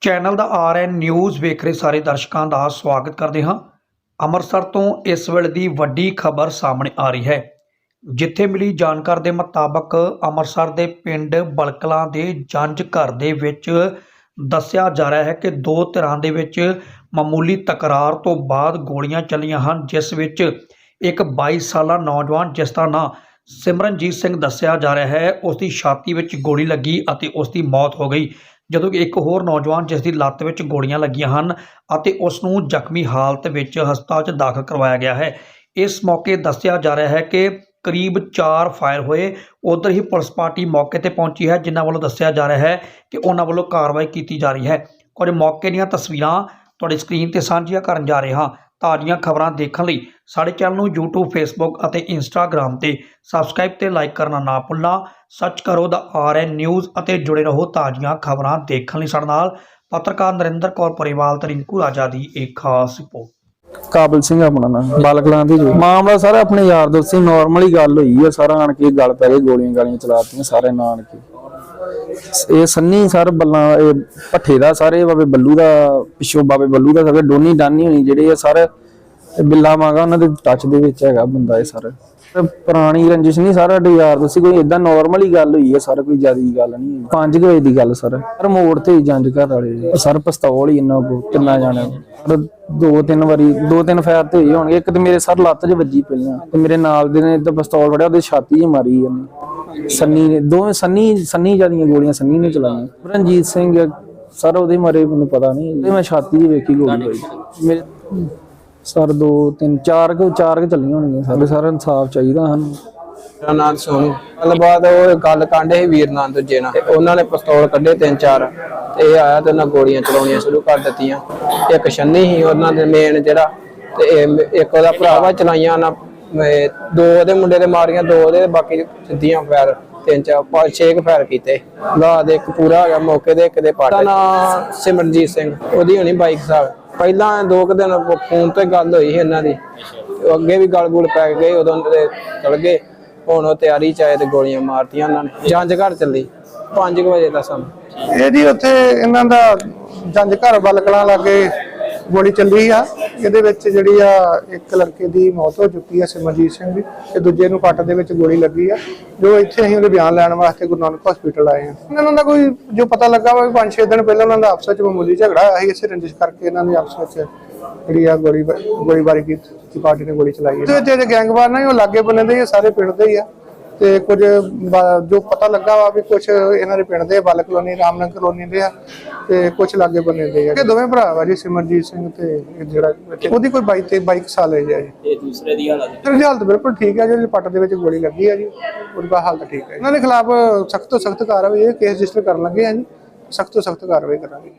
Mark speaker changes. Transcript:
Speaker 1: Channel ਦਾ RN news ਵੇਖ ਰਹੇ ਸਾਰੇ ਦਰਸ਼ਕਾਂ ਦਾ ਸਵਾਗਤ ਕਰਦੇ ਹਾਂ। ਅੰਮ੍ਰਿਤਸਰ ਤੋਂ ਇਸ ਵੇਲੇ ਦੀ ਵੱਡੀ ਖਬਰ ਸਾਹਮਣੇ ਆ ਰਹੀ ਹੈ। ਜਿੱਥੇ ਮਿਲੀ ਜਾਣਕਾਰੀ ਦੇ ਮੁਤਾਬਕ ਅੰਮ੍ਰਿਤਸਰ ਦੇ ਪਿੰਡ ਬਲਕਲਾਂ ਦੇ ਜੰਜ ਘਰ ਦੇ ਵਿੱਚ ਦੱਸਿਆ ਜਾ ਰਿਹਾ ਹੈ ਕਿ ਦੋ ਧਿਰਾਂ ਦੇ ਵਿੱਚ ਮਾਮੂਲੀ ਤਕਰਾਰ ਤੋਂ ਬਾਅਦ ਗੋਲੀਆਂ ਚੱਲੀਆਂ ਹਨ, ਜਿਸ ਵਿੱਚ ਇੱਕ 22 ਸਾਲਾ ਨੌਜਵਾਨ, ਜਿਸ ਦਾ ਨਾਂ ਸਿਮਰਨਜੀਤ ਸਿੰਘ ਦੱਸਿਆ ਜਾ ਰਿਹਾ ਹੈ, ਉਸ ਦੀ ਛਾਤੀ ਵਿੱਚ ਗੋਲੀ ਲੱਗੀ ਅਤੇ ਉਸ ਦੀ ਮੌਤ ਹੋ ਗਈ। ਜਦੋਂ ਕਿ ਇੱਕ ਹੋਰ ਨੌਜਵਾਨ ਜਿਸ ਦੀ ਲੱਤ ਵਿੱਚ ਗੋਲੀਆਂ ਲੱਗੀਆਂ ਹਨ ਅਤੇ ਉਸ ਨੂੰ ਜ਼ਖਮੀ ਹਾਲਤ ਵਿੱਚ ਹਸਪਤਾਲ 'ਚ ਦਾਖਲ ਕਰਵਾਇਆ ਗਿਆ ਹੈ। ਇਸ ਮੌਕੇ ਦੱਸਿਆ ਜਾ ਰਿਹਾ ਹੈ ਕਿ ਕਰੀਬ 4 ਫਾਇਰ ਹੋਏ। ਉਧਰ ਹੀ ਪੁਲਿਸ ਪਾਰਟੀ ਮੌਕੇ ਤੇ ਪਹੁੰਚੀ ਹੈ, ਜਿਨ੍ਹਾਂ ਵੱਲੋਂ ਦੱਸਿਆ ਜਾ ਰਿਹਾ ਹੈ ਕਿ ਉਹਨਾਂ ਵੱਲੋਂ ਕਾਰਵਾਈ ਕੀਤੀ ਜਾ ਰਹੀ ਹੈ। ਕੁਝ ਮੌਕੇ ਦੀਆਂ ਤਸਵੀਰਾਂ ਤੁਹਾਡੀ ਸਕਰੀਨ ਤੇ ਸਾਂਝੀਆਂ ਕਰਨ ਜਾ ਰਹੇ ਹਾਂ। ਤਾਜ਼ੀਆਂ ਖਬਰਾਂ ਦੇਖਣ ਲਈ ਸਾਡੇ ਚੈਨਲ ਨੂੰ YouTube Facebook ਅਤੇ Instagram ਤੇ ਸਬਸਕ੍ਰਾਈਬ ਤੇ ਲਾਈਕ ਕਰਨਾ ਨਾ ਭੁੱਲਣਾ। ਸਰਚ ਕਰੋ ਦਾ ਆਰਐਨ ਨਿਊਜ਼ ਅਤੇ ਜੁੜੇ ਰਹੋ ਤਾਜ਼ੀਆਂ ਖਬਰਾਂ ਦੇਖਣ ਲਈ ਸਾਡੇ ਨਾਲ। ਪੱਤਰਕਾਰ ਨਰਿੰਦਰ ਕੌਰ ਪਰਿਵਾਲ ਤੇ ਰਿੰਕੂ ਰਾਜਾ ਦੀ ਇੱਕ ਖਾਸ ਰਿਪੋਰਟ।
Speaker 2: ਕਾਬਲ ਸਿੰਘ ਆਪਣਾ ਨਾਮ। ਬਾਲਕਲਾਂ ਦੀ ਜੋ। ਮਾਮਲਾ ਸਾਰਾ ਆਪਣੇ ਯਾਰ ਦੋਸਤ ਸੀ ਨਾਰਮਲੀ ਗੱਲ ਹੋਈ ਹੈ। ਸਾਰਾ ਆਣ ਕੇ ਗੱਲ ਪੈ ਗਈ ਗੋਲੀਆਂ ਗਾਲੀਆਂ ਚਲਾਤੀਆਂ ਸਾਰੇ ਨਾਨ ਕੇ ਇਹ ਸੰਨੀ ਸਰ ਬੱਲਾਂ, ਇਹ ਭੱਠੇ ਦਾ, ਸਾਰੇ ਬਾਬੇ ਬੱਲੂ ਦਾ, ਪਿੱਛੋਂ ਬਾਬੇ ਬੱਲੂ ਦਾ ਸਾਰੇ ਡੋਨੀ ਡਾਨੀ ਹੋਣੀ ਜਿਹੜੇ ਆ ਸਾਰੇ ਬਿੱਲਾ ਮਾਗਾ ਉਹਨਾਂ ਦੇ ਟੱਚ ਦੇ ਵਿੱਚ ਹੈਗਾ ਬੰਦਾ ਇਹ ਸਰ। ਪੁਰਾਣੀ ਰੰਜਿਸ਼ ਨਹੀਂ, ਸਾਰਾ ਡੇ ਯਾਰ ਦੋਸਤ ਕੋਈ ਇਦਾਂ ਨਾਰਮਲੀ ਗੱਲ ਹੋਈ ਹੈ, ਸਰ ਕੋਈ ਜ਼ਿਆਦੀ ਗੱਲ ਨਹੀਂ 5 ਵਜੇ ਦੀ ਗੱਲ ਸਰ। ਸਰ ਮੋੜ ਤੇ ਹੀ ਜੰਜ ਘਰ ਵਾਲੇ ਸਰ ਪਿਸਤੌਲ ਹੀ ਇੰਨਾ ਕੋ ਕਿੰਨਾ ਜਾਣਾ ਸਰ ਦੋ ਤਿੰਨ ਵਾਰੀ, ਦੋ ਤਿੰਨ ਫਾਇਰ ਤੇ ਹੋਏ ਹੋਣਗੇ। ਇੱਕ ਤੇ ਮੇਰੇ ਸਰ ਲੱਤ 'ਚ ਵੱਜੀ ਪਹਿਲਾਂ, ਤੇ ਮੇਰੇ ਨਾਲ ਦੇ ਨੇ ਤੇ ਪਿਸਤੌਲ ਫੜਿਆ, ਉਹਦੇ ਛਾਤੀ 'ਚ ਮਾਰੀ ਇਹਨੇ। ਸੰਨੀ ਨੇ, ਦੋਵੇਂ ਸੰਨੀ ਸੰਨੀ ਜਿਆਦੀਆਂ ਗੋਲੀਆਂ ਸੰਨੀ ਨੇ ਚਲਾਈਆਂ। ਰਣਜੀਤ ਸਿੰਘ, ਸਰ ਉਹਦੇ ਮਾਰੇ ਮੈਨੂੰ ਪਤਾ ਨਹੀਂ ਮੈਂ ਛਾਤੀ 'ਚ ਵੇਖੀ ਗੋਲੀ ਹੋਈ। ਮੇਰੇ ਸਰ ਦੋ ਤਿੰਨ ਚਾਰ ਕੁ ਚਾਰ ਕੁ ਚੱਲੀਆਂ ਹੋਣਗੀਆਂ ਸਾਡੇ ਸਾਰਾ ਇਨਸਾਫ ਚਾਹੀਦਾ ਸਾਨੂੰ।
Speaker 3: ਮੇਰਾ ਨਾਮ ਸੋਨੂ। ਗੱਲਬਾਤ ਉਹ ਗੱਲ ਕਾਂਡੇ ਸੀ ਵੀਰ ਨਾਲ ਤੇ ਉਹਨਾਂ ਨੇ ਪਿਸਤੌਲ ਕੱਢੇ ਤਿੰਨ ਚਾਰ। ਤੇ ਇਹ ਆਇਆ ਤੇ ਉਹਨਾਂ ਗੋਲੀਆਂ ਚਲਾਉਣੀਆਂ ਸ਼ੁਰੂ ਕਰ ਦਿੱਤੀਆਂ। ਇੱਕ ਛੰਨੀ ਸੀ ਉਹਨਾਂ ਦੇ ਮੇਨ ਜਿਹੜਾ। ਤੇ ਇਹ ਇੱਕ ਉਹਦਾ ਭਰਾਵਾ ਚਲਾਈਆਂ ਨਾ ਦੋ ਉਹਦੇ ਮੁੰਡੇ ਦੇ ਮਾਰੀਆਂ ਦੋ ਉਹਦੇ ਬਾਕੀ ਸਿੱਧੀਆਂ ਫੈਰ ਤਿੰਨ ਚਾਰ ਪੰਜ ਛੇ ਕੁ ਫੈਰ ਕੀਤੇ। ਲਾ ਦੇ ਇੱਕ ਪੂਰਾ ਹੋ ਗਿਆ ਮੌਕੇ ਦੇ ਇੱਕ ਦੇ ਪਾਟੇ ਦਾ ਨਾਂ ਸਿਮਰਨਜੀਤ ਸਿੰਘ ਉਹਦੀ ਹੋਣੀ ਬਾਈਕ ਸਾਹਿਬ ਪਹਿਲਾਂ ਦੋ ਕੁ ਦਿਨ ਫੋਨ ਤੇ ਗੱਲ ਹੋਈ ਸੀ ਇਹਨਾਂ ਦੀ। ਉਹ ਅੱਗੇ ਵੀ ਗਲ ਗੁਲ ਪੈ ਗਏ ਉਦੋਂ ਤੇ ਚਲ ਗਏ। ਹੁਣ ਉਹ ਤਿਆਰੀ ਚ ਆਏ ਤੇ ਗੋਲੀਆਂ ਮਾਰਤੀਆਂ ਉਹਨਾਂ ਨੇ। ਜੰਜ ਘਰ ਚੱਲੀ 5 ਵਜੇ ਦਾ ਸਮਾਂ।
Speaker 4: ਇਹਦੀ ਉੱਥੇ ਇਹਨਾਂ ਦਾ ਜੰਜ ਘਰ ਬਲਕਲਾਂ ਲਾਗੇ, ਗੋਲੀ ਚੱਲੀ ਆ। ਇਹਦੇ ਵਿੱਚ ਜਿਹੜੀ ਆ, ਇੱਕ ਲੜਕੇ ਦੀ ਮੌਤ ਹੋ ਚੁੱਕੀ ਆ ਸਿਮਰਜੀਤ ਸਿੰਘ ਦੀ ਤੇ ਦੂਜੇ ਨੂੰ ਪੱਟ ਦੇ ਵਿੱਚ ਗੋਲੀ ਲੱਗੀ ਆ। ਜੋ ਇੱਥੇ ਅਸੀਂ ਉਹਦੇ ਬਿਆਨ ਲੈਣ ਵਾਸਤੇ ਗੁਰੂ ਨਾਨਕ ਹਸਪੀਟਲ ਆਏ ਆ। ਇਹਨਾਂ ਦਾ ਕੋਈ ਜੋ ਪਤਾ ਲੱਗਾ ਵਾ 5-6 ਦਿਨ ਪਹਿਲਾਂ ਉਹਨਾਂ ਦਾ ਆਪਸ ਵਿੱਚ ਮਾਮੂਲੀ ਝਗੜਾ ਹੋਇਆ ਸੀ, ਇਸੇ ਰੰਜਿਸ਼ ਕਰਕੇ ਇਹਨਾਂ ਨੇ ਆਪਸ ਵਿੱਚ ਜਿਹੜੀ ਆ ਗੋਲੀ ਗੋਲੀਬਾਰੀ ਕੀਤੀ ਪਾਰਟੀ ਨੇ ਗੋਲੀ ਚਲਾਈ ਤੇ ਜਿਹੜੇ ਗੈਂਗਵਾਰ ਨੇ, ਉਹ ਲਾਗੇ ਬੰਨੇ ਦੇ ਸਾਰੇ ਪਿੰਡ ਦੇ ਹੀ ਆ। ਤੇ ਕੁਝ ਜੋ ਪਤਾ ਲੱਗਾ ਵਾ ਵੀ ਕੁਝ ਇਹਨਾਂ ਦੇ ਪਿੰਡ ਦੇ ਬਲ ਕਲੋਨੀ ਰਾਮਨਗਰ ਕਲੋਨੀ ਦੇ ਆ ਤੇ ਕੁਝ ਲਾਗੇ ਬੰਨੇ ਦੇ ਆ। ਇਹ ਦੋਵੇਂ ਭਰਾ ਵਾ ਜੀ ਸਿਮਰਜੀਤ ਸਿੰਘ ਤੇ ਜਿਹੜਾ ਉਹਦੀ ਕੋਈ 22 ਤੇ 22 ਸਾਲ ਹੈ ਜੀ।
Speaker 3: ਤੇ ਦੂਸਰੇ ਦੀ ਹਾਲਤ
Speaker 4: ਬਿਲਕੁਲ ਠੀਕ ਹੈ ਜਿਹੜੀ ਪੱਟ ਦੇ ਵਿੱਚ ਗੋਲੀ ਲੱਗੀ ਆ ਜੀ ਉਹਦੀ ਹਾਲਤ ਠੀਕ ਹੈ ਇਹਨਾਂ ਦੇ ਖਿਲਾਫ ਸਖਤ ਤੋਂ ਸਖਤ ਕਾਰਵਾਈ ਇਹ ਕੇਸ ਰਜਿਸਟਰ ਕਰਨ ਲੱਗੇ ਆ ਜੀ ਸਖਤ ਤੋਂ ਸਖਤ ਕਾਰਵਾਈ ਕਰਾਂਗੇ।